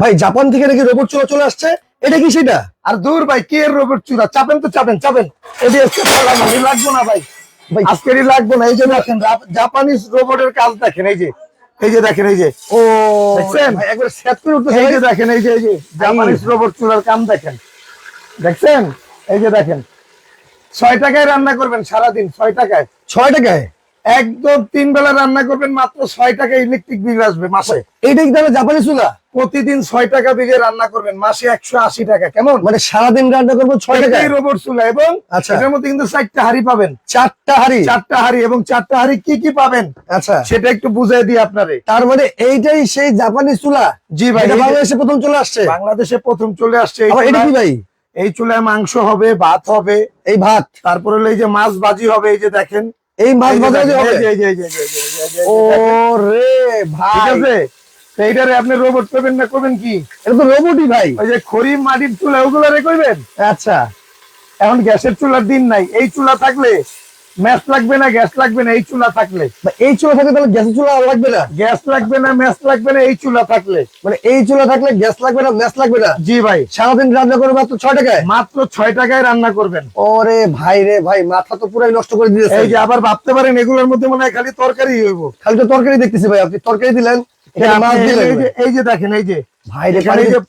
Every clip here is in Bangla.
ভাই জাপান থেকে নাকি রোবট চুলা চলে আসছে? এটা কি সেটা? আর দূর ভাই কি রোবট চূড়া চাপেন তো চাপেন চাপেন। এটি লাগবো না ভাই। ভাই আজকেরই লাগবো না এই যে দেখেন জাপানিজ রোবটের কাজ দেখেন এই যে। এই যে দেখেন এই যে। ও একবার সেট করে উঠতেছে এই যে দেখেন এই যে এই যে জাপানিজ রোবট চুলার কাম দেখেন। দেখছেন? এই যে দেখেন। ছয় টাকায় রান্না করবেন সারাদিন ছয় টাকায়। ছয় টাকায়? একদম তিন বেলা রান্না করবেন মাত্র ছয় টাকা ইলেকট্রিক বিল আসবে মাসে। এইটা কি তাহলে জাপানি চুলা প্রতিদিন ছয় টাকা বিলে রান্না করবেন মাসে একশো আশি টাকা কেমন মানে সারাদিন রান্না করব ছয় এটাই রোবট চুলা এবং আচ্ছা। এটার মধ্যে কিন্তু চারটা হাড়ি পাবেন চারটা হাড়ি চারটা হাড়ি এবং চারটা হাড়ি কি কি পাবেন আচ্ছা সেটা একটু বুঝাই দিই আপনারে তার মানে এইটাই সেই জাপানি চুলা জি ভাই বাংলাদেশে প্রথম চলে আসছে বাংলাদেশে প্রথম চলে আসছে এই এটা কি চুলায়। ভাই এই চুলায় মাংস হবে ভাত হবে এই ভাত তারপরে হলো এই যে মাছ ভাজি হবে এই যে দেখেন এই মাছ ভাজা হবে ও। রে ঠিক ভাই আছে তো এইটারে আপনি রোবট করবেন না করবেন কি? এটা তো রোবটই ভাই। ওই যে খড়ি মাটির চুলা ওগুলো রে করবেন? আচ্ছা। এখন গ্যাসের চুলার দিন নাই। এই চুলা থাকলে ম্যাচ লাগবে না গ্যাস লাগবে না এই চুলা থাকলে। এই চুলা থাকলে তাহলে গ্যাসের চুলা লাগবে না? গ্যাস লাগবে না ম্যাচ লাগবে না এই চুলা থাকলে। মানে এই চুলা থাকলে গ্যাস লাগবে না ম্যাচ লাগবে না? জি ভাই। সারাদিন রান্না করবে মাত্র ছয় টাকায়? মাত্র ছয় টাকায় রান্না করবেন। ওরে ভাই রে ভাই মাথা তো পুরাই নষ্ট করে দিয়েছে এই যে আবার ভাবতে পারেন এগুলোর মধ্যে মনে হয় খালি তরকারি হইব। খালি তো তরকারি দেখতেছি ভাই আপনি তরকারি দিলেন এই যে- দেখেন এই যে ভাই এখানে এই যে-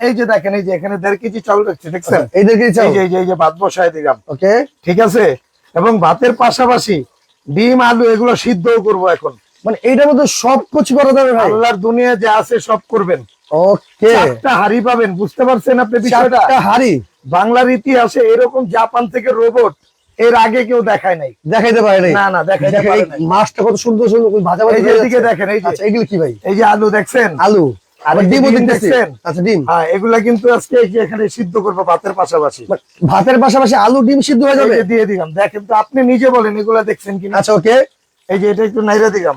এই যে দেখেন, এই যে- দেড় কেজি চাউল রাখছে দেখছেন? এই যে এই যে- এই যে ভাত বসায় দিলাম। ওকে। ঠিক আছে? এবং ভাতের পাশাপাশি ডিম আলু এগুলো সিদ্ধও করব এখন। মানে এইটার মধ্যে সব কিছু করা যাবে ভাই? আল্লাহর দুনিয়া যা আছে সব করবেন। ওকে। চারটা হাড়ি পাবেন বুঝতে পারছেন আপনি বিষয়টা? হাড়ি? বাংলার ইতিহাসে এরকম জাপান থেকে রোবট এর আগে কেউ দেখায় নাই। দেখাইতে পারে নাই? না না দেখাইতে পারে নাই। মাছটা কত সুন্দর সুন্দর ভাজা ভাজা এই যে এদিকে দেখেন এই যে। আচ্ছা এগুলো কি ভাই? এই যে আলু দেখছেন? আলু। আর ডিমও? আচ্ছা ডিম। হ্যাঁ এগুলা কিন্তু আজকে এখানে সিদ্ধ করব ভাতের পাশাপাশি। ভাতের পাশাপাশি আলু ডিম সিদ্ধ হয়ে যাবে? দিয়ে দিলাম। দেখেন তো আপনি নিজে বলেন এগুলা দেখছেন কিনা? আচ্ছা ওকে। এই যে এটা একটু নাইরা দিলাম।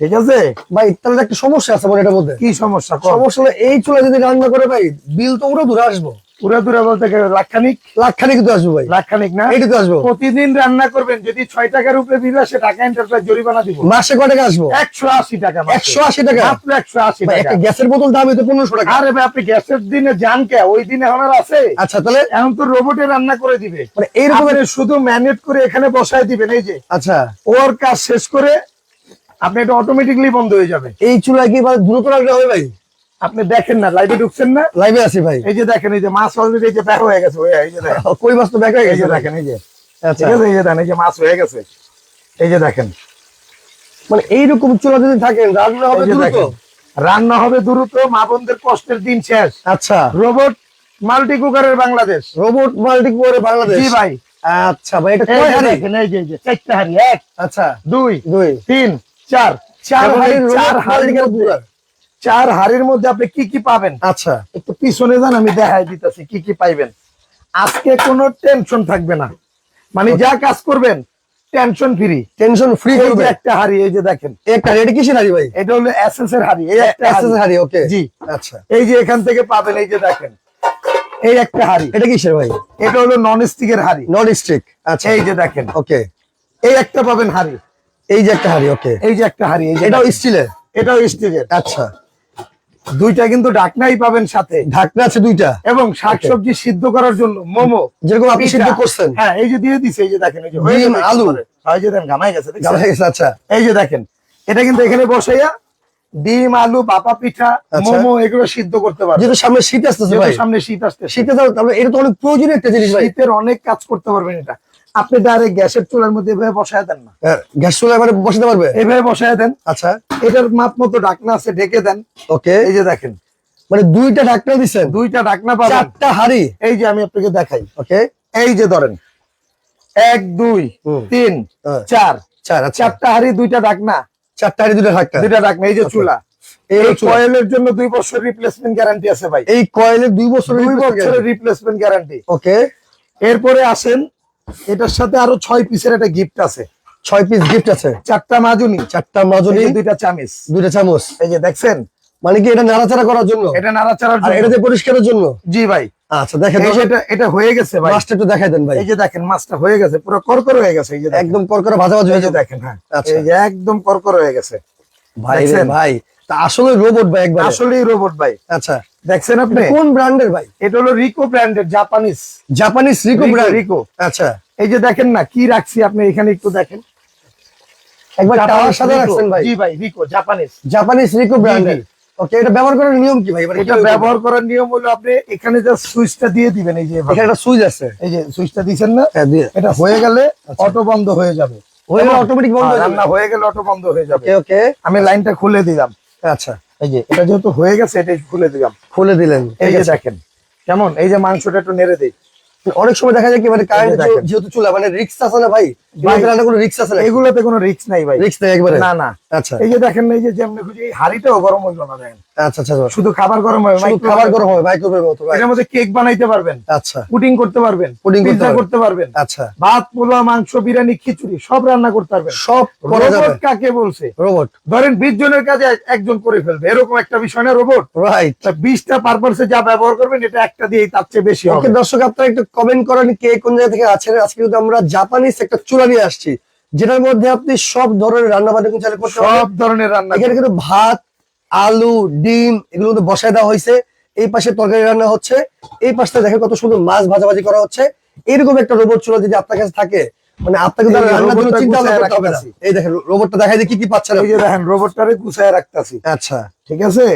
ঠিক আছে? ভাই তাহলে একটা সমস্যা আছে আমার এটার মধ্যে। কি সমস্যা? সমস্যা হলো এই চুলা যদি রান্না করে ভাই বিল তো উড়ে দূরে আসব। পুরা দূরে বলতে গেলে তো আসব ভাই। না? তো আসব। প্রতিদিন রান্না করবেন যদি ছয় টাকার উপরে বিল আসে টাকা এন্টারপ্রাইজ জরিমানা দিব। মাসে কয় টাকা আসব? একশো আশি টাকা। একশো আশি টাকা? মাত্র একশো আশি টাকা। গ্যাসের বোতল দাম তো পনেরোশো টাকা। আরে ভাই আপনি গ্যাসের দিনে যান কে? ওই দিনে আর আছে? আচ্ছা তাহলে? এখন তো রোবটে রান্না করে দিবে। মানে এইরকম শুধু ম্যানেট করে এখানে বসায় দিবেন এই যে। আচ্ছা। ওর কাজ শেষ করে আপনি এটা অটোমেটিকলি বন্ধ হয়ে যাবে। এই চুলায় কি দ্রুত রাখলে হবে ভাই? আপনি দেখেন না লাইভে ঢুকছেন না? লাইভে আছি ভাই। এই যে দেখেন এই যে মাছ অলরেডি এই যে ব্যাক হয়ে গেছে এই যে দেখেন। কই মাছ তো দেখা এই গেছে দেখেন এই যে। আচ্ছা। ঠিক আছে এই যে দেখেন এই যে মাছ হয়ে গেছে। এই যে দেখেন। মানে এইরকম চুলা যদি থাকেন রান্না হবে দ্রুত? রান্না হবে দ্রুত মা বোনদের কষ্টের দিন শেষ। আচ্ছা। রোবট মাল্টি কুকারের বাংলাদেশ। রোবট মাল্টি করে বাংলাদেশ? জি ভাই। আচ্ছা ভাই এটা এই কয় হাড়ি? এই যে এই যে চারটা হাড়ি এক আচ্ছা। দুই দুই। তিন চার। চার এই হাড়ির চার মধ্যে cooker। চার হাড়ির মধ্যে আপনি কি কি পাবেন? আচ্ছা। একটু পিছনে যান আমি দেখাই দিতেছি কি কি পাইবেন। আজকে কোনো টেনশন থাকবে না। মানে যা কাজ করবেন টেনশন ফ্রি টেনশন ফ্রি করবে। একটা হাড়ি এই যে দেখেন। একটা রেডি কিসের হাড়ি ভাই? এটা হলো এসএস এর হাড়ি এই একটা এসএস হাড়ি। হাড়ি ওকে জি। আচ্ছা। এই যে এখান থেকে পাবেন এই যে দেখেন। এই একটা হাড়ি। এটা কিসের ভাই? এটা হলো নন স্টিকের হাড়ি। নন স্টিক আচ্ছা। এই যে দেখেন। ওকে এই একটা পাবেন হাড়ি। এই যে একটা হাড়ি ওকে এই যে একটা হাড়ি এই যে এটাও স্টিলের এটাও স্টিলের আচ্ছা। দুইটা কিন্তু ঢাকনাই পাবেন সাথে। ঢাকনা আছে দুইটা। এবং শাকসবজি সিদ্ধ করার জন্য মোমো যেরকম আপনি সিদ্ধ করছেন। হ্যাঁ এই যে দিয়ে দিছে এই যে দেখেন এই যে আলু। হ্যাঁ, এই যে দেখেন গামাই গেছে? গালা গেছে আচ্ছা। এই যে দেখেন এটা কিন্তু এখানে বসাইয়া ডিম আলু বাপা পিঠা আচ্ছা। মোমো এগুলো সিদ্ধ করতে পারবে যেহেতু সামনে শীত আসতেছে ভাই। সামনে শীত আসতে শীতে এটা তো অনেক প্রয়োজনীয় একটা জিনিস ভাই। শীতের অনেক কাজ করতে পারবেন এটা। আপনি ডাইরেক্ট গ্যাসের চুলার মধ্যে এভাবে বসায় দেন না। গ্যাস চুলা এবারে বসাতে পারবে? এভাবে বসায় দেন। আচ্ছা। এটার মাপ মতো ডাকনা আছে ঢেকে দেন। ওকে। এই যে দেখেন। মানে দুইটা ঢাকনা দিচ্ছেন দুইটা ডাকনা পাবেন। চারটা হাড়ি? এই যে আমি আপনাকে দেখাই। ওকে। এই যে ধরেন। এক দুই তিন হ্যাঁ। চার। চার আচ্ছা। চারটা হাড়ি দুইটা ডাকনা চারটা হাড়ি দুইটা ঢাকনা? দুইটা ডাকনা এই যে চুলা। এই এই কয়েলের জন্য দুই বছর রিপ্লেসমেন্ট গ্যারান্টি আছে ভাই। এই কয়েলের দুই বছর দুই বছরের রিপ্লেসমেন্ট গ্যারান্টি ওকে। এরপরে আসেন এটার সাথে আরও ছয় পিসের একটা গিফট আছে। ছয় পিস গিফট আছে? চারটা মাজুনি। চারটা মাজনি? দুইটা চামিচ। দুইটা চামচ? এই যে দেখছেন? মানে কি এটা নাড়াচাড়া করার জন্য? এটা নাড়াচাড়ার জন্য। এটাতে পরিষ্কারের জন্য? জি ভাই। আচ্ছা দেখেন এটা এটা হয়ে গেছে ভাই। মাছটা একটু দেখাই দেন ভাই। এই যে দেখেন মাছটা হয়ে গেছে। পুরো করকর হয়ে গেছে। এই যে একদম করকরা ভাজা ভাজা হয়ে যাবে। দেখেন হ্যাঁ। আচ্ছা। এই যে একদম করকর হয়ে গেছে। ভাই রে ভাই তা আসলে রোবট ভাই একবার? আসলেই রোবট ভাই। আচ্ছা। দেখছেন আপনি? কোন ব্র্যান্ডের ভাই? এটা হলো রিকো ব্র্যান্ডের Japanese Japanese Ricoh brand Ricoh. আচ্ছা। এই যে দেখেন না কি রাখছি আপনি এখানে একটু দেখেন। একবার টাওয়ার জাপানিজ রাখছেন ভাই। জি ভাই রিকো জাপানিজ জাপানিজ রিকো ব্র্যান্ডের ওকে এটা ব্যবহার করার নিয়ম কি ভাই? এটা ব্যবহার করার নিয়ম হলো আপনি এখানে যে সুইচটা দিয়ে দিবেন এই যে এখানে একটা সুইচ আছে। এই যে সুইচটা না? হ্যাঁ এটা হয়ে গেলে অটো বন্ধ হয়ে যাবে। হয়ে গেলে অটোমেটিক বন্ধ হ্যাঁ, হয়ে রান্না যাবে হয়ে গেলে অটো বন্ধ হয়ে যাবে। ওকে ওকে আমি লাইনটা খুলে দিলাম। আচ্ছা। এই যে এটা যেহেতু হয়ে গেছে এটা খুলে দিলাম। খুলে দিলেন। এই যে দেখেন কেমন? এই যে মাংসটা একটু নেড়ে দিই। অনেক সময় দেখা যায় কি মানে কারেন্ট যেহেতু চুলা মানে রিক্স আছে না ভাই ভাই, ভাই কোনো রিক্স আছে না এগুলোতে কোনো রিস্ক নাই ভাই। রিক্স নেই একবারে? না না। আচ্ছা। এই যে দেখেন এই যে যেমনি খুঁজে এই হাড়িটাও গরম হইল না দেখেন। আচ্ছা আচ্ছা আচ্ছা। শুধু খাবার গরম হবে খাবার গরম হবে মাইক্রোওয়েভের মতো right? মধ্যে কেক বানাইতে পারবেন আচ্ছা। পুডিং করতে পারবেন Pudding করতে পারবেন। আচ্ছা। ভাত পোলা মাংস বিরিয়ানি খিচুড়ি সব রান্না করতে পারবেন। সব করা যাবে। রোবট কাকে বলছে? রোবট ধরেন বিশ জনের কাজে একজন করে ফেলবে এরকম একটা বিষয় না রোবট রাইট তা বিশটা পারপাসে যা ব্যবহার করবেন এটা একটা দিয়েই তার চেয়ে বেশি হবে। দর্শক আপনারা একটু কমেন্ট করেন কে কোন জায়গা থেকে আছেন। আজকে কিন্তু আমরা জাপানিজ একটা নিয়ে আসছি যেটার মধ্যে আপনি সব ধরনের রান্না বান্না কিন্তু করতে সব ধরনের রান্না এখানে কিন্তু ভাত আলু ডিম এগুলো কিন্তু বসায় দেওয়া হয়েছে। এই পাশে তরকারি রান্না হচ্ছে। এই পাশটা দেখে কত সুন্দর মাছ ভাজাভাজি করা হচ্ছে। এরকম একটা রোবট চুলা যদি আপনার কাছে থাকে মানে আপনাকে রান্নার জন্য রোবটটা চিন্তা করতে হবে এই দেখেন রোবটটা দেখাই দিয়ে কি কি পাচ্ছেন এই যে দেখেন রোবটটারে গুছায় রাখতেছি। আচ্ছা। ঠিক আছে?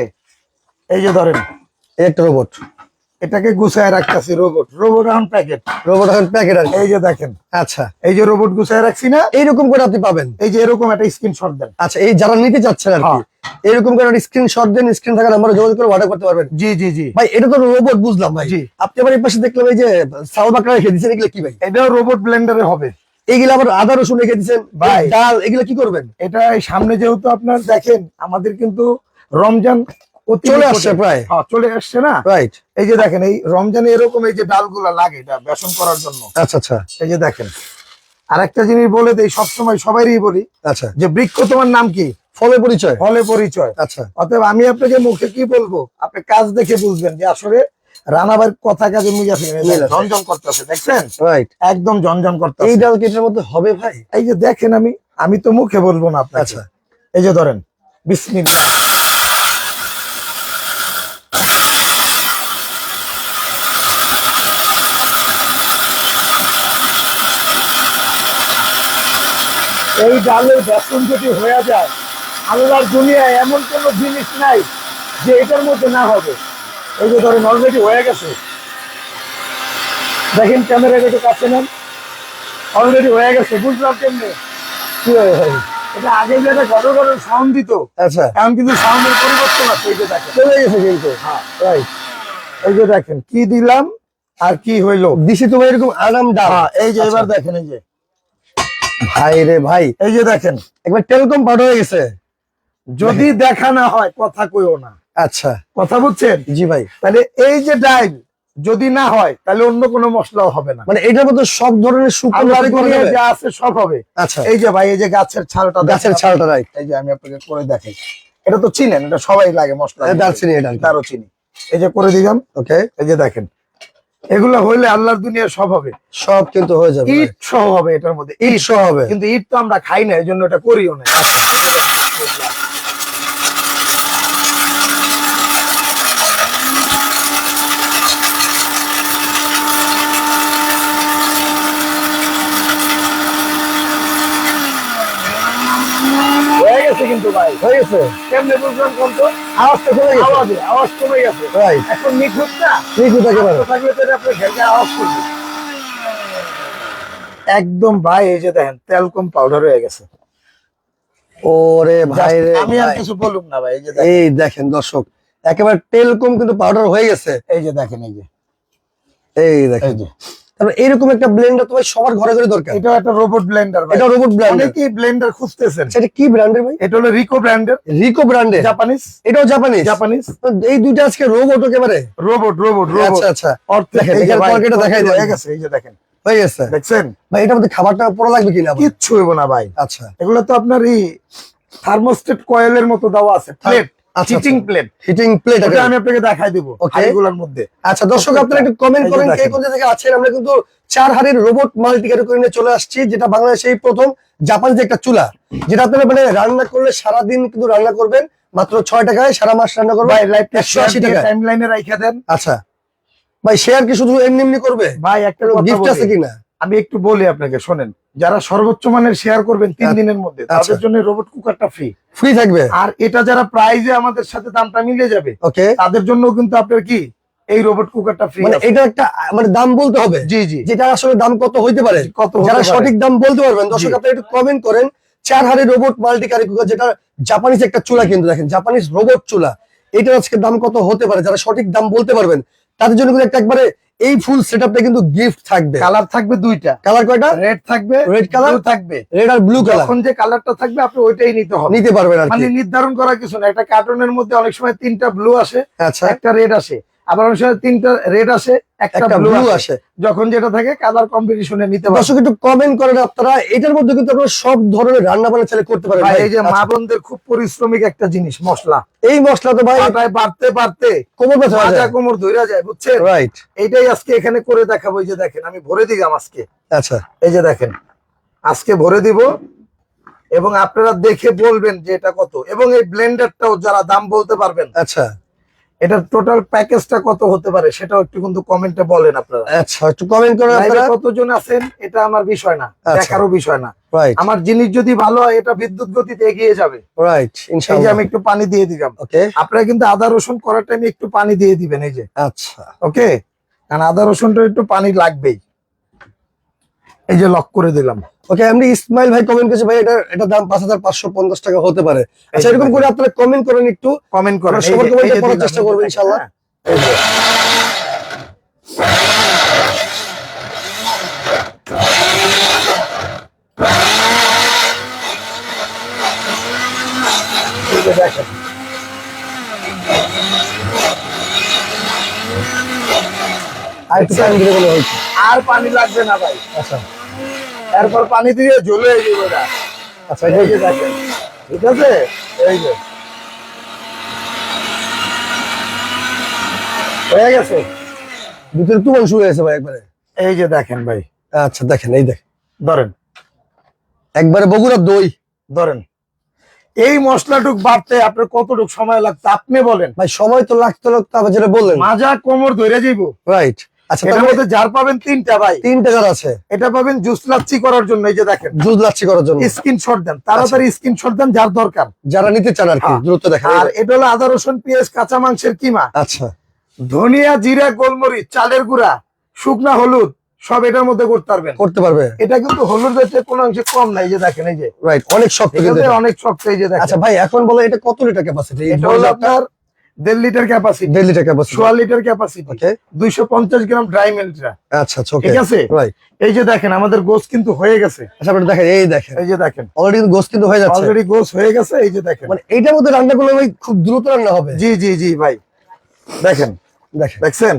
এই যে ধরেন। এই একটা রোবট এটাকে গুছায় রাখতেছি রোবট রোবট এখন প্যাকেট রোবট এখন প্যাকেট আর এই যে দেখেন। আচ্ছা। এই যে রোবট গুছায় রাখছি না এইরকম করে আপনি পাবেন। এই যে এরকম একটা স্ক্রিনশট দেন। আচ্ছা এই যারা নিতে চাচ্ছেন আর কি হ্যাঁ। এরকম করে স্ক্রিনশট দেন স্ক্রিন থাকা নাম্বারে যোগাযোগ করে অর্ডার করতে পারবেন। জি জি জি। ভাই এটা তো রোবট বুঝলাম ভাই। জি। আপনি আবার এই পাশে দেখলাম এই যে চাউল বাকড়া রেখে দিচ্ছেন এগুলো কি ভাই? এটাও রোবট ব্লেন্ডারে হবে। এগুলো আবার আদা রসুন রেখে দিচ্ছেন ভাই। ডাল এগুলো কি করবেন? এটা সামনে যেহেতু আপনার দেখেন আমাদের কিন্তু রমজান চলে। আসছে প্রায়। হ্যাঁ, চলে আসছে না? রাইট এই যে দেখেন এই রমজানে এরকম এই যে ডালগুলা লাগে এটা বেসন করার জন্য। আচ্ছা আচ্ছা। এই যে দেখেন। আর একটা জিনিস বলে দেই সবসময় সবাইরই বলি আচ্ছা। যে বৃক্ষ তোমার নাম কি? ফলে পরিচয়। ফলে পরিচয়। আচ্ছা। অতএব আমি আপনাকে মুখে কি বলব? আপনি কাজ দেখে বুঝবেন যে আসলে রানাবার কথা কাজে মিল আছে আছে। ঝনঝন করতেছে দেখছেন? রাইট একদম ঝনঝন এই ডাল কি এটার মধ্যে হবে ভাই? এই যে দেখেন আমি আমি তো মুখে বলব না আপনাকে। আচ্ছা। এই যে ধরেন বিসমিল্লাহ। এই ডালের বেসন যদি হয়ে যায় আল্লাহর দুনিয়ায় এমন কোনো জিনিস নাই যে এটার মধ্যে না হবে। এই যে ধরেন অলরেডি হয়ে গেছে। দেখেন ক্যামেরা একটু কাছে নেন। অলরেডি হয়ে গেছে বুঝলাম কেমনে? কি ভাই এটা আগে যেটা ঘন ঘন সাউন্ড দিত আচ্ছা। এখন কিন্তু সাউন্ডের পরিবর্তন আছে এই যে দেখেন। চলে গেছে কিন্তু। রাইট এই যে দেখেন কি দিলাম আর কি হইল? দিছি তো ভাই এরকম আরাম ডাল হ্যাঁ, এই যে আচ্ছা। এবার দেখেন এই যে। ভাই রে ভাই এই যে দেখেন একবার টেলিকম পাউড হয়ে গেছে। যদি দেখা না হয় কথা কইও না। আচ্ছা। কথা বুঝছেন? জি ভাই। তাহলে এই যে ডাইল যদি না হয় তাহলে অন্য কোনো মশলাও হবে না। মানে এটার মধ্যে সব ধরনের শুকনো? যা আছে সব হবে। আচ্ছা। এই যে ভাই এই যে গাছের ছালটা গাছের ছালটা রাইট এই যে আমি আপনাকে করে দেখাই। এটা তো চিনেন এটা সবাই লাগে মশলা এটা দারচিনি এটা। আর কি। তারও চিনি এই যে করে দিলাম। ওকে এই যে দেখেন। এগুলো হইলে আল্লাহর দুনিয়া সব হবে। সব কিন্তু হয়ে যাবে ঈদ সহ হবে এটার মধ্যে। ঈদ সহ হবে। কিন্তু ঈদ তো আমরা খাই না এই জন্য এটা করিও না হয়ে গেছে কিন্তু ভাই হয়ে গেছে। কেমনে বুঝলাম কোন তো? আওয়াজটা কমে গেছে। আওয়াজে আওয়াজ কমে গেছে। রাইট এখন নিখুঁত না? ঠিক একেবারে। তো থাকলে তো এটা ঘেরকে আওয়াজ করবে। একদম ভাই এই যে দেখেন তেল কম পাউডার হয়ে গেছে। ওরে ভাই রে আমি আর কিছু বলুম না ভাই এই যে দেখেন। এই দেখেন দর্শক একেবারে টেলকম কিন্তু পাউডার হয়ে গেছে। এই যে দেখেন এই যে। এই দেখেন। যে। তারপর এইরকম একটা ব্লেন্ডার তোমার সবার ঘরে ঘরে দরকার। এটা একটা রোবট ব্লেন্ডার এটা রোবট ব্র্যান্ডের অনেকেই ব্লেন্ডার খুঁজতেছেন। সেটা কি ব্র্যান্ডের ভাই? এটা হলো রিকো ব্র্যান্ডের রিকো ব্র্যান্ডের জাপানিজ এটাও জাপানিজ জাপানিজ এই দুইটা আজকে রোবট একেবারে? রোবট রোবট রোবট আচ্ছা আচ্ছা। অর্থে দেখেন, যে এখানে দেখাই। হয়ে গেছে এই যে দেখেন। হয়ে গেছে। দেখছেন? ভাই এটার মধ্যে খাবারটা পড়া লাগবে কিনা আবার? কিচ্ছু হইব না ভাই। আচ্ছা। এগুলো তো আপনার এই থার্মোস্টেট কয়েলের মতো দেওয়া আছে plate heating. Plate heating plate আমি আপনাকে দেখাই দিব হাড়িগুলোর মধ্যে। আচ্ছা দর্শক আপনারা একটু কমেন্ট করেন কে কোথা থেকে আছেন। আমরা কিন্তু চার হাড়ির রোবট মাল্টি ক্যাটাগরি নিয়ে চলে আসছি যেটা বাংলাদেশে এই প্রথম জাপানিজ একটা চুলা। যেটা আপনারা মানে রান্না করলে সারাদিন কিন্তু রান্না করবেন মাত্র ছয় টাকায় সারা মাস রান্না করবে ভাই লাইভটা 180 টাকা। টাইম রাইখা দেন। আচ্ছা। ভাই শেয়ার কি শুধু এমনি এমনি করবে? ভাই একটা গিফট আছে কিনা? আমি একটু বলি আপনাকে শোনেন যারা সর্বোচ্চ মানের শেয়ার করবেন তিন আচ্ছা। দিনের মধ্যে আচ্ছা। তাদের জন্য রোবট কুকারটা ফ্রি ফ্রি থাকবে? আর এটা যারা প্রাইজে আমাদের সাথে দামটা মিলে যাবে ওকে তাদের জন্য কিন্তু আপনার কি এই রোবট কুকারটা ফ্রি মানে এটা একটা মানে দাম বলতে হবে। জি জি। যেটা আসলে দাম কত হইতে পারে? কত যারা সঠিক দাম বলতে পারবেন দর্শক জি। আপনি একটু কমেন্ট করেন। চার হাড়ি রোবট মাল্টি কারি কুকার যেটা জাপানিজ একটা চুলা কিন্তু দেখেন জাপানিজ রোবট চুলা এটার আজকে দাম কত হতে পারে? যারা সঠিক দাম বলতে পারবেন তাদের জন্য কিন্তু একটা একবারে এই ফুল সেটআপটা কিন্তু গিফট থাকবে। কালার থাকবে দুইটা। কালার কয়টা? রেড থাকবে রেড কালার থাকবে। রেড আর ব্লু কালার এখন যে কালারটা থাকবে আপনি ওইটাই নিতে হবে। নিতে পারবেন আর মানে নির্ধারণ করা কিছু না। একটা কার্টুনের মধ্যে অনেক সময় তিনটা ব্লু আসে আচ্ছা। একটা রেড আসে। আবার অনেক সময় তিনটা রেড আসে একটা ব্লু আসে। যখন যেটা থাকে কালার কম্পিটিশনে নিতে পারবেন দর্শক একটু কমেন্ট করেন আপনারা এটার মধ্যে কিন্তু আপনারা সব ধরনের রান্না বান্না চাইলে করতে পারেন। এই যে মা আচ্ছা, বোনদের খুব পরিশ্রমিক একটা জিনিস মশলা। এই মশলা তো ভাই বাড়তে বাড়তে কোমর ব্যথা হয়ে যায়। কোমর ধইরা যায় বুঝছেন? রাইট এইটাই আজকে এখানে করে দেখাবো এই যে দেখেন আমি ভরে দিলাম আজকে। আচ্ছা। এই যে দেখেন আজকে ভরে দিব এবং আপনারা দেখে বলবেন যে এটা কত। এবং এই ব্লেন্ডারটাও যারা দাম বলতে পারবেন আচ্ছা। এটার টোটাল প্যাকেজটা কত হতে পারে সেটাও একটু কিন্তু কমেন্টে বলেন আপনারা। আচ্ছা একটু কমেন্ট করেন আপনারা। কতজন আছেন এটা আমার বিষয় না আচ্ছা। দেখারও বিষয় না। আমার জিনিস যদি ভালো হয় এটা বিদ্যুৎ গতিতে এগিয়ে যাবে। রাইট যে ইনশাআল্লাহ। আমি একটু পানি দিয়ে দিলাম। ওকে আপনারা কিন্তু আদা রসুন করার টাইমে একটু পানি দিয়ে দিবেন এই যে। আচ্ছা। ওকে কারণ আদা রসুনটা একটু পানি লাগবেই। এই যে লক করে দিলাম। ওকে এমনি ইসমাইল ভাই কমেন্ট করেছে ভাই এটা এটা দাম পাঁচ হাজার পাঁচশো পঞ্চাশ টাকা হতে পারে। আচ্ছা এরকম করে আপনারা কমেন্ট করেন একটু। কমেন্ট করেন সবার এই পড়ার চেষ্টা করব ইনশাআল্লাহ। এই যে। দেখেন। আর একটু টাইম দিলে হয়েছে আর পানি লাগবে না ভাই। আচ্ছা। এরপর পানি দিয়ে ঝুলে যাবে আচ্ছা এই যে দেখেন ঠিক আছে? এই যে। হয়ে গেছে? ভিতরে তুমন শুরু হয়েছে ভাই একবারে। এই যে দেখেন ভাই। আচ্ছা দেখেন এই দেখেন। ধরেন। একবারে বগুড়ার দই। ধরেন। এই মশলাটুক বাড়তে আপনার কতটুক সময় লাগতো? আপনি বলেন। ভাই সময় তো লাগতো লাগতো আবার যেটা বললেন। মাজা কোমর ধরে যাইব। রাইট আচ্ছা তার মধ্যে পাবেন তিনটা ভাই। তিন টাকার আছে। এটা পাবেন জুস লাচ্ছি করার জন্য এই যে দেখেন। লাচ্ছি করার জন্য। স্ক্রিনশট দেন। তাড়াতাড়ি স্ক্রিনশট দেন যার দরকার। যারা নিতে চান আর কি হ্যাঁ। দ্রুত দেখেন। আর এটা হলো আদা রসুন পেঁয়াজ কাঁচা মাংসের কিমা। আচ্ছা। ধনিয়া জিরা গোলমরিচ চালের গুঁড়া শুকনা হলুদ সব এটার মধ্যে করতে পারবেন। করতে পারবে। এটা কিন্তু হলুদের চেয়ে কোনো অংশে কম নাই যে দেখেন এই যে। রাইট অনেক শক্ত। অনেক শক্ত এই যে আচ্ছা দেখেন ভাই এখন বলো এটা কত লিটার ক্যাপাসিটি এটা হলো আপনার দেড় লিটার ক্যাপাসিটি দেড় লিটার ক্যাপাসিটি সোয়া লিটার ক্যাপাসিটি ওকে দুইশো পঞ্চাশ গ্রাম ড্রাই মিল্কটা আচ্ছা আচ্ছা ঠিক আছে? এই যে দেখেন আমাদের গোস কিন্তু হয়ে গেছে। আচ্ছা আপনি দেখেন এই দেখেন। এই যে দেখেন। অলরেডি গোস কিন্তু হয়ে যাচ্ছে। অলরেডি গোস হয়ে গেছে এই যে দেখেন। মানে এইটার মধ্যে রান্না করলে ভাই খুব দ্রুত রান্না হবে। জি জি জি ভাই। দেখেন দেখেন। দেখছেন?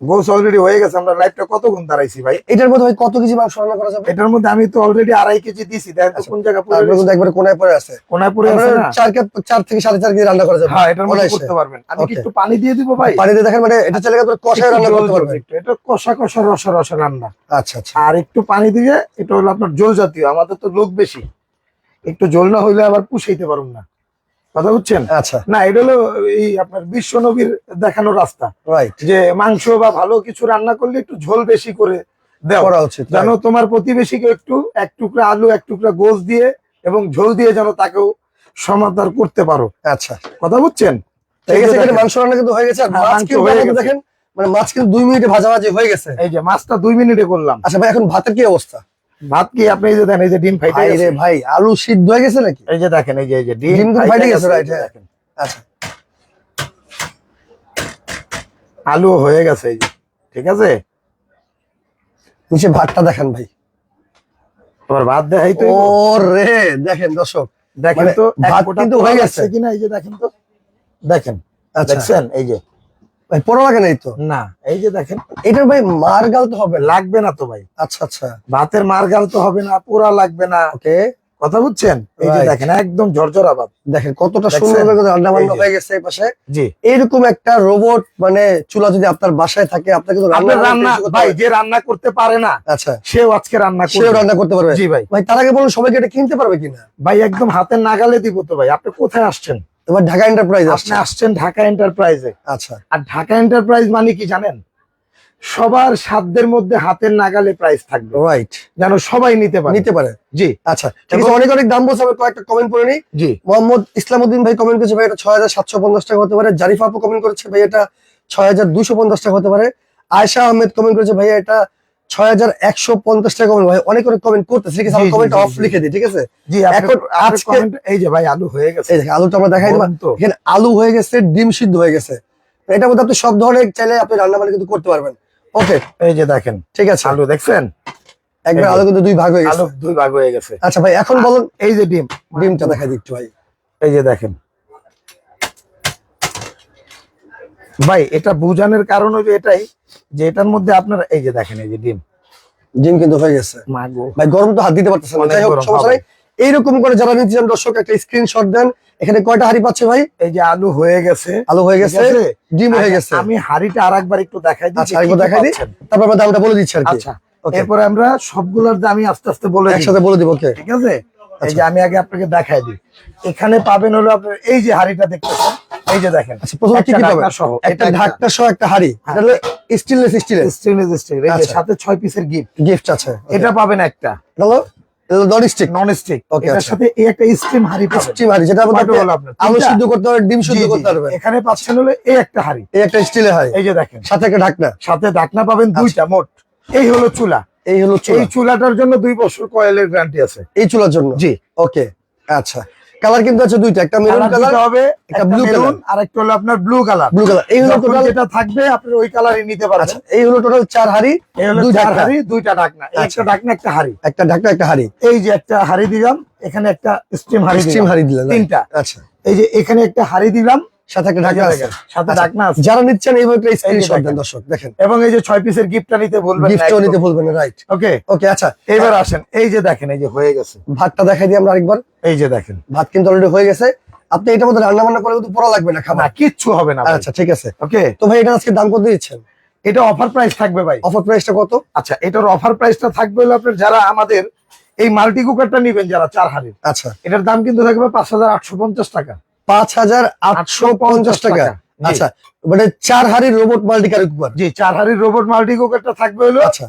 গোস অলরেডি হয়ে গেছে আমরা লাইভটা কত গুণ দাঁড়াইছি ভাই? এটার মধ্যে কত কেজি মাংস রান্না করা যাবে? এটার মধ্যে আমি তো অলরেডি আড়াই কেজি দিছি দেখেন তো আচ্ছা, কোন জায়গা কিন্তু একবারে কোনায় পড়ে আছে। কোনায় পড়ে আছে চার কাপ চার থেকে সাড়ে চার কেজি রান্না করা যাবে। হ্যাঁ এটার মধ্যে করতে পারবেন। আমি কি একটু পানি দিয়ে দিব ভাই? পানিতে দেখেন মানে এটা কষায় একটু রান্না করতে পারবেন। এটা কষা কষা রসা রসা রান্না। আচ্ছা আচ্ছা। আর একটু পানি দিয়ে এটা হলো আপনার জল জাতীয় আমাদের তো লোক বেশি। একটু জল না হইলে আবার পুষাইতে পারুন না। কথা বুঝছেন? আচ্ছা। না এটা হলো এই আপনার বিশ্ব নবীর দেখানো রাস্তা। রাইট যে মাংস বা ভালো কিছু রান্না করলে একটু ঝোল বেশি করে দেওয়া উচিত যেন তোমার প্রতিবেশীকে একটু এক টুকরা আলু এক টুকরা গোস দিয়ে এবং ঝোল দিয়ে যেন তাকেও সমাধান করতে পারো। আচ্ছা। কথা বুঝছেন? মাংস রান্না কিন্তু হয়ে কিন্তু হয়ে গেছে। দেখেন মানে মাছ কিন্তু দুই মিনিটে ভাজাভাজি হয়ে গেছে। এই যে মাছটা দুই মিনিটে করলাম। আচ্ছা ভাই এখন ভাতের কি অবস্থা? ভাত কি আপনি যে দেন এই যে ডিম ফাইটে ভাই রে ভাই আলু সিদ্ধ হয়ে গেছে নাকি? এই যে দেখেন এই যে এই যে ডিম ডিম ফাইটে গেছে, গেছে যে হ্যাঁ। দেখেন। আচ্ছা আলু হয়ে গেছে এই যে ঠিক আছে? নিচে ভাতটা দেখেন ভাই। আবার ভাত দেখাই তো। ও রে দেখেন দর্শক দেখেন মানে তো ভাত কিন্তু হয়ে গেছে। কিনা এই যে দেখেন তো। দেখেন আচ্ছা। দেখছেন? এই যে ভাই পড়া লাগে নাই তো? না এই যে দেখেন। এটার ভাই মার গাল তো হবে লাগবে না তো ভাই। আচ্ছা আচ্ছা। ভাতের মার গাল তো হবে না পোড়া লাগবে না। ওকে। কথা বুঝছেন? এই যে দেখেন একদম ঝরঝরা ভাত। দেখেন কতটা রান্না বান্না হয়ে গেছে এই পাশে। জি। এরকম একটা রোবট মানে চুলা যদি আপনার বাসায় থাকে রান্না রান্না ভাই যে রান্না করতে পারে না আচ্ছা। সেও আজকে রান্না সেও রান্না করতে পারবে। জি ভাই। ভাই তার আগে বলুন সবাইকে এটা কিনতে পারবে কিনা? ভাই একদম হাতের নাগালে দিব তো ভাই। আপনি কোথায় আসছেন? এবার ঢাকা এন্টারপ্রাইজ আপনি আসছেন ঢাকা এন্টারপ্রাইজে আচ্ছা। আর ঢাকা এন্টারপ্রাইজ মানে কি জানেন? সবার সাধ্যের মধ্যে হাতের নাগালে প্রাইস থাকবে। রাইট যেন সবাই নিতে পারে। নিতে পারে। জি। আচ্ছা ঠিক আছে অনেক অনেক দাম বলছে আমি কয়েকটা কমেন্ট করে নিই। জি। মোহাম্মদ ইসলামউদ্দিন ভাই কমেন্ট করেছে ভাই এটা ছয় হাজার সাতশো পঞ্চাশ টাকা হতে পারে। জারিফ আপু কমেন্ট করেছে ভাই এটা ছয় হাজার দুশো পঞ্চাশ টাকা হতে পারে। আয়শা আহমেদ কমেন্ট করেছে ভাই এটা ছয় হাজার একশো পঞ্চাশ টাকা কমেন্ট ভাই অনেক অনেক কমেন্ট করতেছে ঠিক আছে কমেন্ট অফ লিখে দিই ঠিক আছে? জি এখন এখন আজকে- আজকে এই যে ভাই আলু হয়ে গেছে। এই আলুটা আমরা দেখাই এখানে আলু হয়ে গেছে ডিম সিদ্ধ হয়ে গেছে। এটার মধ্যে আপনি সব ধরনের চাইলে আপনি রান্না বান্না কিন্তু করতে পারবেন। ওকে এই যে দেখেন ঠিক আছে। আলু দেখছেন? একবার আলু কিন্তু দুই ভাগ হয়ে গেছে। দুই ভাগ হয়ে গেছে। আচ্ছা ভাই এখন বলুন এই যে ডিম। ডিমটা দেখাই দিই একটু ভাই। এই যে দেখেন। ভাই এটা বুঝানোর কারণ হলো এটাই যে এটার মধ্যে আপনার এই যে দেখেন এই যে ডিম। ডিম কিন্তু হয়ে গেছে। ভাই গরম তো হাত দিতে পারতেছে না। অনেক যাই হোক সমস্যা নাই। এইরকম করে যারা নিতে চান দর্শক একটা স্ক্রিনশট দেন। এখানে কয়টা হাড়ি পাচ্ছে ভাই? এই যে আলু হয়ে গেছে। আলু হয়ে গেছে ডিম হয়ে আচ্ছা, গেছে। আমি হাড়িটা আর একবার একটু দেখাই দিই আচ্ছা, আরেকবার দেখাই দিই। তারপর আমরা দামটা বলে দিচ্ছি আর কি। আচ্ছা এরপরে আমরা সবগুলোর দামই আস্তে আস্তে বলে একসাথে বলে দিব ওকে ঠিক আছে? এই আচ্ছা। যে আমি আগে আপনাকে দেখাই দিই। এখানে পাবেন হলো আপনার এই যে হাড়িটা দেখতেছেন এই যে দেখেন আচ্ছা প্রথমে কি কি পাবেন? সহ একটা ঢাকনা সহ একটা হাড়ি। হ্যাঁ। স্টেনলেস স্টিলের স্টেনলেস স্টিল এই আচ্ছা। সাথে ছয় পিসের গিফট গিফট আছে এটা পাবেন একটা। হলো non stick non stick Okay, এটার আচ্ছা। সাথে এই একটা স্টিম হাড়ি পাবেন। স্টিম হাড়ি যেটা আলু সিদ্ধ করতে ডিম সিদ্ধ করতে এখানে পাচ্ছেন হলো এই একটা হাড়ি। এই একটা স্টিলের হাড়ি এই যে দেখেন। সাথে একটা ঢাকনা। সাথে ঢাকনা পাবেন দুইটা মোট। এই হলো চুলা। এই হলো চুলা। এই চুলাটার জন্য দুই বছর কয়েলের গ্যারান্টি আছে। এই চুলার জন্য? জি। ওকে আচ্ছা। কালার কিন্তু আছে দুইটা একটা মেরুন কালার হবে একটা ব্লু কালার আর একটা হলো আপনার ব্লু কালার ব্লু কালার এই হলো টোটাল যেটা থাকবে আপনি ওই কালারই নিতে আচ্ছা পারবেন এই হলো টোটাল চার হাড়ি এই হলো চার হাড়ি। দুইটা ঢাকনা। আচ্ছা। একটা ঢাকনা একটা হাড়ি। একটা ঢাকনা একটা হাড়ি। এই যে একটা হাড়ি দিলাম এখানে একটা স্টিম হাড়ি স্টিম হাড়ি দিলাম তিনটা। আচ্ছা। এই যে এখানে একটা হাড়ি দিলাম সাথে একটা ঢাকনা আছে সাথে আচ্ছা, ঢাকনা আছে। যারা নিচ্ছেন এইভাবে একটা স্ক্রিনশট দেখেন। দেন দর্শক দেখেন। এবং এই যে ছয় পিসের গিফটটা নিতে বলবেন গিফটও নিতে ভুলবেন না রাইট ওকে ওকে আচ্ছা আসেন এই যে দেখেন এই যে হয়ে গেছে। ভাতটা দেখাই দিই আমরা আরেকবার। এই যে দেখেন। ভাত কিন্তু অলরেডি হয়ে গেছে। আপনি এটার মধ্যে রান্না বান্না করে কিন্তু পড়া লাগবে না না খাবার কিচ্ছু হবে না আচ্ছা ঠিক আছে। ওকে তো ভাই এটা আজকে দাম কত দিচ্ছেন? এটা অফার প্রাইস থাকবে ভাই। অফার প্রাইসটা কত? আচ্ছা এটার অফার প্রাইসটা থাকবে হলো আপনার যারা আমাদের এই মাল্টি কুকারটা নিবেন যারা চার হাড়ির। আচ্ছা। এটার দাম কিন্তু থাকবে পাঁচ হাজার আটশো পঞ্চাশ টাকা। পাঁচ হাজার আটশো পঞ্চাশ টাকা। আচ্ছা মানে চার হাড়ির রোবট মাল্টিকারি কুকার। জি চার হাড়ির রোবট মাল্টি কুকারটা থাকবে হলো আচ্ছা।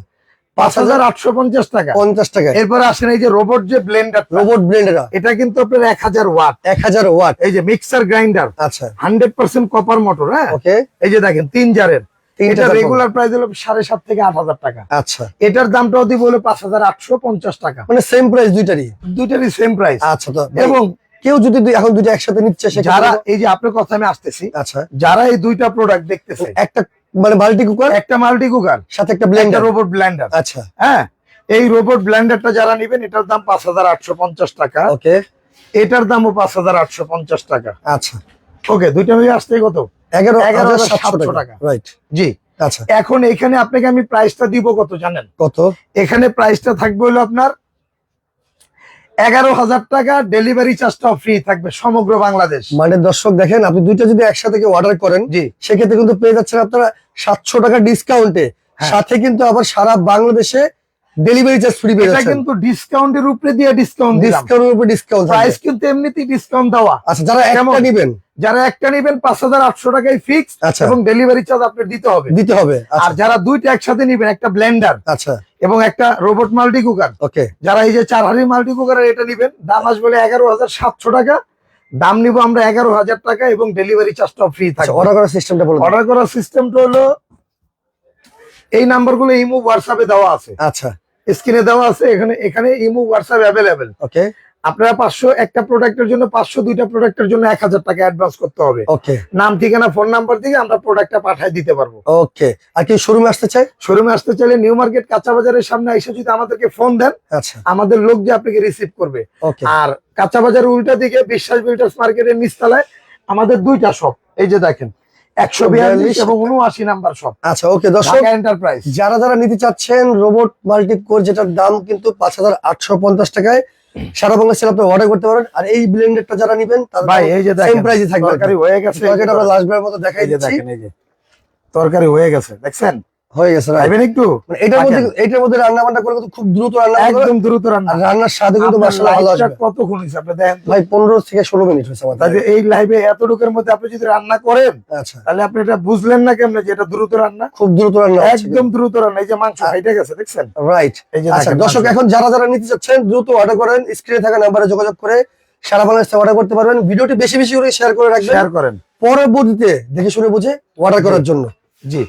পাঁচ হাজার আটশো পঞ্চাশ টাকা। পঞ্চাশ টাকা। এরপরে আসেন এই যে রোবট যে ব্লেন্ডার রোবট ব্লেন্ডার এটা কিন্তু আপনার এক হাজার ওয়াট। এক হাজার ওয়াট। এই যে মিক্সার গ্রাইন্ডার আচ্ছা। হান্ড্রেড পার্সেন্ট কপার মোটর হ্যাঁ? ওকে। এই যে দেখেন তিন জারের। এটা রেগুলার প্রাইস হলো সাড়ে সাত থেকে আট হাজার টাকা। আচ্ছা। এটার দামটাও দিব হলো পাঁচ হাজার আটশো পঞ্চাশ টাকা। মানে সেম প্রাইস দুইটারই? দুইটারই সেম প্রাইস আচ্ছা তো এবং কেউ যদি এখন দুইটা একসাথে নিচ্ছে যারা এই যে আপনার কথা আমি আসতেছি আচ্ছা। যারা এই দুইটা প্রোডাক্ট দেখতেছে একটা মানে মাল্টি কুকার একটা মাল্টি কুকার সাথে একটা ব্লেন্ডার রোবট ব্লেন্ডার আচ্ছা। হ্যাঁ এই রোবট ব্লেন্ডারটা যারা নিবেন এটার দাম পাঁচ হাজার আটশো পঞ্চাশ টাকা। ওকে। এটার দামও পাঁচ হাজার আটশো পঞ্চাশ টাকা। আচ্ছা। ওকে দুইটা মিলে আসতে কত? এগারো এগারো সাতশো টাকা। রাইট জি। আচ্ছা। এখন এখানে আপনাকে আমি প্রাইসটা দিব কত জানেন? কত? এখানে প্রাইসটা থাকবে হলো আপনার এগারো হাজার টাকা ডেলিভারি চার্জটাও ফ্রি থাকবে সমগ্র বাংলাদেশ। মানে দর্শক দেখেন আপনি দুইটা যদি একসাথে অর্ডার করেন জি। সেক্ষেত্রে কিন্তু পেয়ে যাচ্ছেন আপনারা সাতশো টাকা ডিসকাউন্টে হ্যাঁ। সাথে কিন্তু আবার সারা বাংলাদেশে ডেলিভারি চার্জ ফ্রি পেয়ে যাচ্ছেন কিন্তু ডিসকাউন্টের উপরে দিয়ে ডিসকাউন্ট দিলাম। ডিসকাউন্টের উপর ডিসকাউন্ট প্রাইস কিন্তু এমনিতেই ডিসকাউন্ট দেওয়া। আচ্ছা যারা একটা কেমন? নিবেন? যারা একটা নিবেন পাঁচ হাজার আটশো টাকায় ফিক্স আচ্ছা। এবং ডেলিভারি চার্জ আপনার দিতে হবে। দিতে হবে আর আচ্ছা যারা দুইটা একসাথে নিবেন একটা ব্লেন্ডার আচ্ছা। এবং একটা রোবট মাল্টি কুকার ওকে যারা এই যে চার হাড়ি মাল্টি কুকার এটা নিবেন দাম আসবে এগারো হাজার সাতশো টাকা। দাম নিব আমরা এগারো হাজার টাকা এবং ডেলিভারি চার্জটা ফ্রি থাকে অর্ডার করার সিস্টেমটা বলুন। অর্ডার করার সিস্টেমটা হলো এই নাম্বারগুলো ইমো হোয়াটসঅ্যাপে দেওয়া আছে। আচ্ছা। স্ক্রিনে দেওয়া আছে এখানে এখানে ইমো হোয়াটসঅ্যাপ অ্যাভেলেবেল ওকে আপনারা পাঁচশো একটা প্রোডাক্টের জন্য পাঁচশো দুইটা প্রোডাক্টের জন্য এক হাজার টাকা অ্যাডভান্স করতে হবে। ওকে নাম ঠিকানা ফোন নাম্বার দিয়ে আমরা প্রোডাক্টটা পাঠিয়ে দিতে পারব। ওকে আর কি শোরুমে আসতে চাই শোরুমে আসতে চাইলে নিউ মার্কেট কাঁচা বাজারের সামনে এসে যদি আমাদেরকে ফোন দেন আচ্ছা। আমাদের লোক যে আপনাকে রিসিভ করবে। ওকে আর কাঁচা বাজারের উল্টা দিকে বিশ্বাস বিল্ডার্স মার্কেটের নিচতলায় আমাদের দুইটা শপ এই যে দেখেন একশো বিয়াল্লিশ এবং উনআশি নাম্বার শপ আচ্ছা ওকে দর্শক এন্টারপ্রাইজ যারা যারা নিতে চাচ্ছেন রোবট মাল্টি কোর যেটার দাম কিন্তু পাঁচ হাজার আটশো পঞ্চাশ টাকায় সারা বাংলাদেশে আপনি অর্ডার করতে পারেন। আর এই ব্লেন্ডারটা যারা নিবেন ভাই এই যে দেখেন প্রাইসে থাকবে। তরকারি হয়ে গেছে তরকারিটা আমরা লাস্ট বারের মতো দেখাই দিচ্ছি। তরকারি হয়ে গেছে দেখছেন? হয়ে গেছে। খাইবেন একটু? মানে এটার মধ্যে এটার মধ্যে রান্না বান্না করে খুব দ্রুত রান্না একদম দ্রুত রান্না। রান্নার স্বাদে কিন্তু আপনার ভালো আসবে। কতক্ষণ হয়েছে? আপনি দেখেন ভাই পনেরো থেকে ষোলো মিনিট হয়েছে আমাদের তাহলে এই লাইভে এতটুকুর মধ্যে আপনি যদি রান্না করেন আচ্ছা। তাহলে আপনি এটা বুঝলেন না কেমনে যে এটা দ্রুত রান্না? খুব দ্রুত রান্না একদম দ্রুত রান্না। এই যে মাংস হাইটে গেছে দেখছেন? রাইট এই যে আচ্ছা দর্শক এখন যারা যারা নিতে চাচ্ছেন দ্রুত অর্ডার করেন। স্ক্রিনে থাকা নাম্বারে যোগাযোগ করে সারা বাংলাদেশে অর্ডার করতে পারবেন। ভিডিওটি বেশি বেশি করে শেয়ার করে রাখবেন। শেয়ার করেন। পরবর্তীতে দেখে শুনে বুঝে অর্ডার করার জন্য। জি।